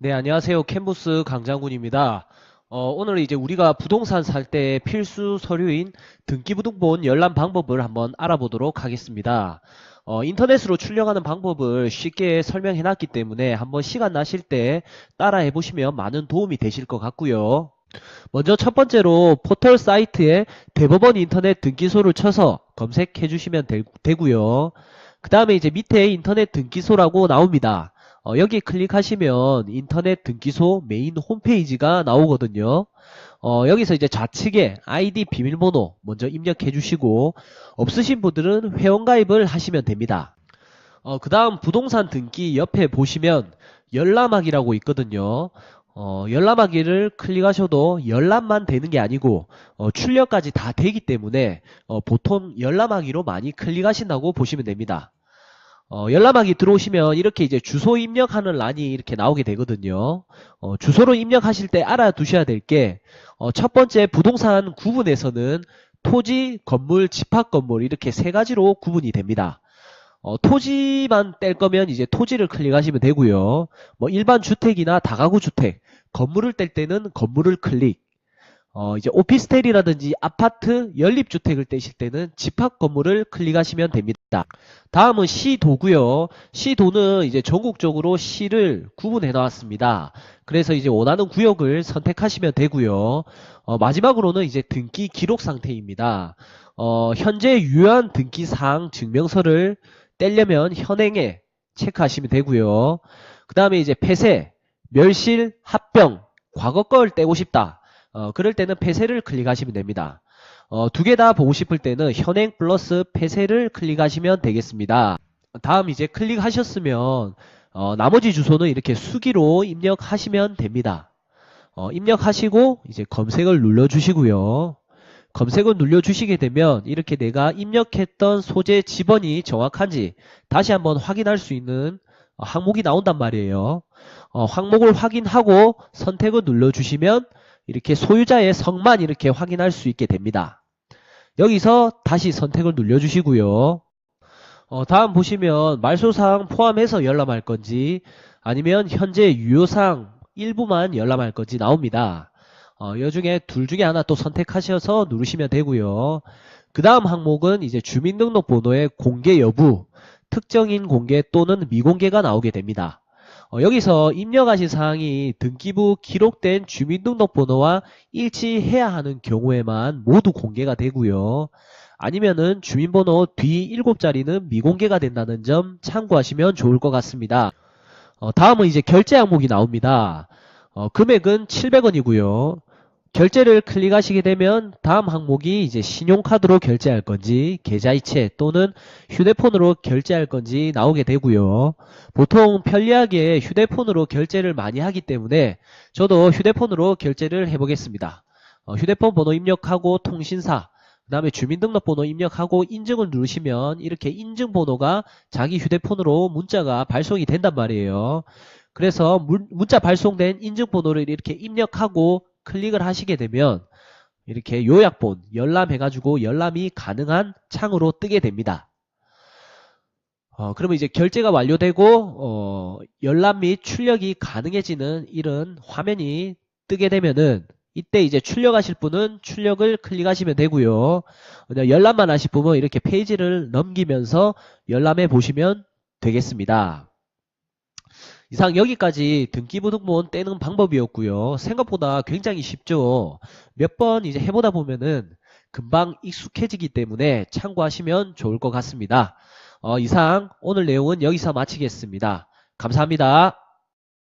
네, 안녕하세요. 캔부스 강장군입니다. 어, 오늘 이제 우리가 부동산 살 때 필수 서류인 등기부등본 열람 방법을 한번 알아보도록 하겠습니다. 어, 인터넷으로 출력하는 방법을 쉽게 설명해 놨기 때문에 한번 시간 나실 때 따라해 보시면 많은 도움이 되실 것 같고요. 먼저 첫 번째로 포털 사이트에 대법원 인터넷 등기소를 쳐서 검색해 주시면 되, 되고요. 그 다음에 이제 밑에 인터넷 등기소라고 나옵니다. 어, 여기 클릭하시면 인터넷 등기소 메인 홈페이지가 나오거든요. 어, 여기서 이제 좌측에 아이디 비밀번호 먼저 입력해 주시고 없으신 분들은 회원가입을 하시면 됩니다. 어, 그 다음 부동산 등기 옆에 보시면 열람하기라고 있거든요. 어, 열람하기를 클릭하셔도 열람만 되는 게 아니고 어, 출력까지 다 되기 때문에 어, 보통 열람하기로 많이 클릭하신다고 보시면 됩니다. 어, 열람하기 들어오시면 이렇게 이제 주소 입력하는 란이 이렇게 나오게 되거든요. 어, 주소로 입력하실 때 알아두셔야 될 게, 어, 첫 번째 부동산 구분에서는 토지, 건물, 집합 건물 이렇게 세 가지로 구분이 됩니다. 어, 토지만 뗄 거면 이제 토지를 클릭하시면 되고요. 뭐 일반 주택이나 다가구 주택, 건물을 뗄 때는 건물을 클릭, 어, 이제 오피스텔이라든지 아파트, 연립주택을 떼실 때는 집합 건물을 클릭하시면 됩니다. 다음은 시도고요. 시도는 이제 전국적으로 시를 구분해 나왔습니다. 그래서 이제 원하는 구역을 선택하시면 되고요. 어, 마지막으로는 이제 등기 기록 상태입니다. 어, 현재 유효한 등기 사항 증명서를 떼려면 현행에 체크하시면 되고요. 그 다음에 이제 폐쇄, 멸실, 합병, 과거 걸 떼고 싶다. 어, 그럴 때는 폐쇄를 클릭하시면 됩니다. 어, 두 개 다 보고 싶을 때는 현행 플러스 폐쇄를 클릭하시면 되겠습니다. 다음 이제 클릭하셨으면 어, 나머지 주소는 이렇게 수기로 입력하시면 됩니다. 어, 입력하시고 이제 검색을 눌러주시고요. 검색을 눌러주시게 되면 이렇게 내가 입력했던 소재 지번이 정확한지 다시 한번 확인할 수 있는 어, 항목이 나온단 말이에요. 어, 항목을 확인하고 선택을 눌러주시면 이렇게 소유자의 성만 이렇게 확인할 수 있게 됩니다. 여기서 다시 선택을 눌러주시고요. 어, 다음 보시면 말소사항 포함해서 열람할 건지 아니면 현재 유효사항 일부만 열람할 건지 나옵니다. 어, 이 중에 둘 중에 하나 또 선택하셔서 누르시면 되고요. 그 다음 항목은 이제 주민등록번호의 공개 여부, 특정인 공개 또는 미공개가 나오게 됩니다. 어, 여기서 입력하신 사항이 등기부 기록된 주민등록번호와 일치해야 하는 경우에만 모두 공개가 되고요. 아니면은 주민번호 뒤 7자리는 미공개가 된다는 점 참고하시면 좋을 것 같습니다. 어, 다음은 이제 결제 항목이 나옵니다. 어, 금액은 700원이고요. 결제를 클릭하시게 되면 다음 항목이 이제 신용카드로 결제할 건지 계좌이체 또는 휴대폰으로 결제할 건지 나오게 되고요. 보통 편리하게 휴대폰으로 결제를 많이 하기 때문에 저도 휴대폰으로 결제를 해보겠습니다. 어, 휴대폰 번호 입력하고 통신사 그 다음에 주민등록번호 입력하고 인증을 누르시면 이렇게 인증번호가 자기 휴대폰으로 문자가 발송이 된단 말이에요. 그래서 문, 문자 발송된 인증번호를 이렇게 입력하고 클릭을 하시게 되면 이렇게 요약본 열람 해가지고 열람이 가능한 창으로 뜨게 됩니다. 어, 그러면 이제 결제가 완료되고 어, 열람 및 출력이 가능해지는 이런 화면이 뜨게 되면은 이때 이제 출력하실 분은 출력을 클릭하시면 되고요. 열람만 하실 분은 이렇게 페이지를 넘기면서 열람해 보시면 되겠습니다. 이상 여기까지 등기부등본 떼는 방법이었고요. 생각보다 굉장히 쉽죠. 몇 번 이제 해보다 보면은 금방 익숙해지기 때문에 참고하시면 좋을 것 같습니다. 어, 이상 오늘 내용은 여기서 마치겠습니다. 감사합니다.